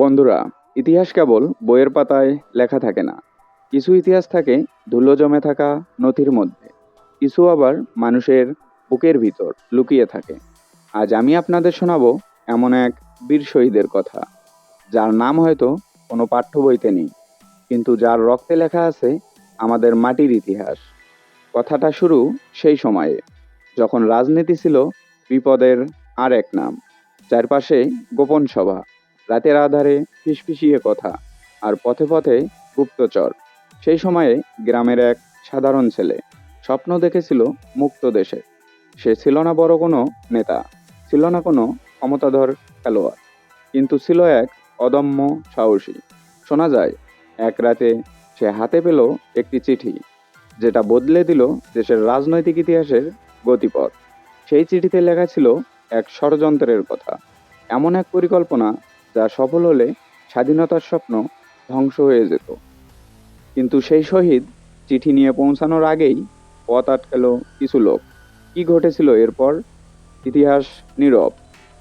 বন্ধুরা, ইতিহাস কেবল বইয়ের পাতায় লেখা থাকে না। কিছু ইতিহাস থাকে ধুলো জমে থাকা নথির মধ্যে, কিছু আবার মানুষের বুকের ভিতর লুকিয়ে থাকে। আজ আমি আপনাদের শোনাবো এমন এক বীর শহীদের কথা, যার নাম হয়তো কোনো পাঠ্য বইতে নেই, কিন্তু যার রক্তে লেখা আছে আমাদের মাটির ইতিহাস। কথাটা শুরু সেই সময়ে, যখন রাজনীতি ছিল বিপদের আর এক নাম, চারপাশে গোপন সভা। রাতের আধারে ফিসফিসিয়ে কথা আর পথে পথে গুপ্তচর। সেই সময়ে গ্রামের এক সাধারণ ছেলে স্বপ্ন দেখেছিল মুক্ত দেশে। সে ছিল না বড় কোনো নেতা, ছিল না কোনো ক্ষমতাধর খেলোয়াড়, কিন্তু ছিল এক অদম্য সাহসী। শোনা যায়, এক রাতে সে হাতে পেল একটি চিঠি, যেটা বদলে দিল দেশের রাজনৈতিক ইতিহাসের গতিপথ। সেই চিঠিতে লেখা ছিল এক ষড়যন্ত্রের কথা। এমন এক পরিকল্পনা যা সফল হলে স্বাধীনতার স্বপ্ন ধ্বংস হয়ে যেত। কিন্তু সেই শহীদ চিঠি নিয়ে পৌঁছানোর আগেই পথ আটকালো কিছু লোক। কি ঘটেছিল এরপর? ইতিহাস নীরব।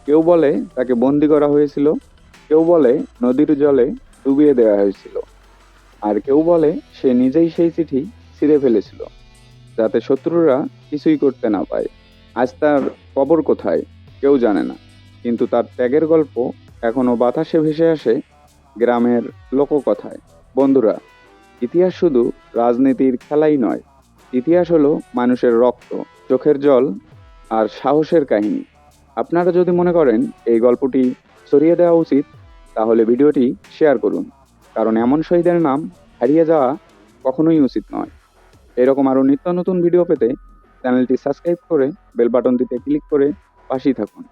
কেউ বলে তাকে বন্দি করা হয়েছিল, কেউ বলে নদীর জলে ডুবিয়ে দেওয়া হয়েছিল। আর কেউ বলে সে নিজেই সেই চিঠি ছিঁড়ে ফেলেছিল, যাতে শত্রুরা কিছুই করতে না পায়। আজ তার কবর কোথায়? কেউ জানে না। কিন্তু তার ত্যাগের গল্প এখনও বাতাসে ভেসে আসে গ্রামের লোককথায়। বন্ধুরা, ইতিহাস শুধু রাজনীতির খেলাই নয়, ইতিহাস হলো মানুষের রক্ত, চোখের জল আর সাহসের কাহিনী। আপনারা যদি মনে করেন এই গল্পটি ছড়িয়ে দেওয়া উচিত, তাহলে ভিডিওটি শেয়ার করুন, কারণ এমন শহীদের নাম হারিয়ে যাওয়া কখনোই উচিত নয়। এরকম আরও নিত্য নতুন ভিডিও পেতে চ্যানেলটি সাবস্ক্রাইব করে বেল বাটনটিতে ক্লিক করে পাশেই থাকুন।